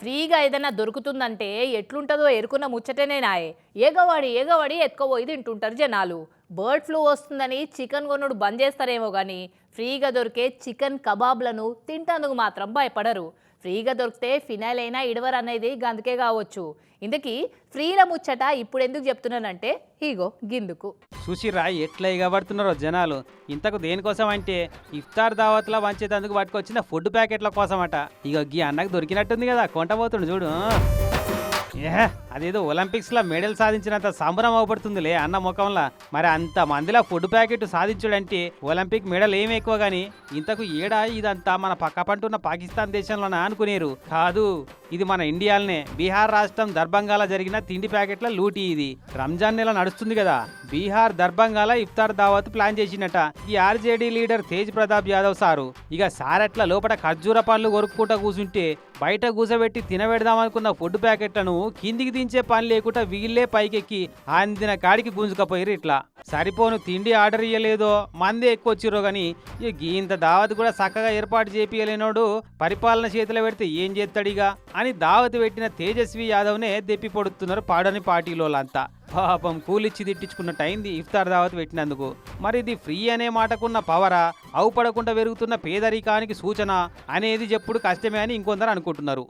ఫ్రీగా ఏదైనా దొరుకుతుందంటే ఎట్లుంటుందో ఎరుకున్న ముచ్చటనే నాయే. ఏగవాడి ఏగవాడి ఎత్తుకోపోయి తింటుంటారు జనాలు. బర్డ్ ఫ్లూ వస్తుందని చికెన్ కొనుడు బంద్ చేస్తారేమో కానీ ఫ్రీగా దొరికే చికెన్ కబాబ్లను తింటందుకు మాత్రం భయపడరు. ఫ్రీగా దొరికితే ఫినాయిల్ అయినా ఇడవరు అనేది గందుకే కావచ్చు. ఇందుకీ ఫ్రీల ముచ్చట ఇప్పుడు ఎందుకు చెప్తున్నానంటే ఇగో గిందుకు. చూసిరా ఎట్లా ఇగబడుతున్నారో జనాలు. ఇంతకు దేనికోసం అంటే ఇఫ్తార్ దావత్లా వంచేటందుకు పట్టుకొచ్చిన ఫుడ్ ప్యాకెట్ల కోసమట. ఇక గీ అన్నకు దొరికినట్టుంది కదా కొంటపోతుండు చూడు. ఏ అదేదో ఒలింపిక్స్లో మెడల్ సాధించినంత సంబరం అవబడుతుందిలే అన్న ముఖంలా. మరి అంత మందిలో ఫుడ్ ప్యాకెట్ సాధించుడంటే ఒలింపిక్ మెడల్ ఏమి ఎక్కువ గాని? ఇంతకు ఏడా ఇదంతా మన పక్క పంటున్న పాకిస్తాన్ దేశంలోనే అనుకునేరు. కాదు. ఇది మన ఇండియాలనే. బీహార్ రాష్ట్రం దర్భంగాల జరిగిన తిండి ప్యాకెట్ల లూటీ ఇది. రంజాన్ నెల నడుస్తుంది కదా. బీహార్ దర్భంగాల ఇఫ్తార్ దావత్ ప్లాన్ చేసినట ఈ RJD leader Tej Pratap Yadav sir. ఇక సారట్ల లోపల ఖర్జూర పండ్లు కొరుక్కుంటా కూర్చుంటే బయట కూసబెట్టి తినబెడదామనుకున్న ఫుడ్ ప్యాకెట్లను కిందికి దించే పని లేకుండా వీళ్ళే పైకెక్కి. అందిన కాడికి గుంజుకపోయారు ఇట్లా. సరిపోను తిండి ఆర్డర్ ఇయ్యలేదో మందే ఎక్కువ వచ్చిరో గాని ఇంత దావత్ కూడా చక్కగా ఏర్పాటు చేపియలేనోడు పరిపాలన చేతిలో పెడితే ఏం చేస్తాడిగా అని దావత్ పెట్టిన తేజస్వి యాదవ్నే దెప్పి పొడుతున్నారు పాడని పార్టీలోలంతా పాపం కూలిచ్చి తిట్టించుకున్నట్టు అయింది ఇఫ్తార్ దావత్ పెట్టినందుకు. మరి ఇది ఫ్రీ అనే మాటకున్న పవరా అవుపడకుండా పెరుగుతున్న పేదరికానికి సూచన అనేది చెప్పుడు కష్టమే అని ఇంకొందరు అనుకుంటున్నారు.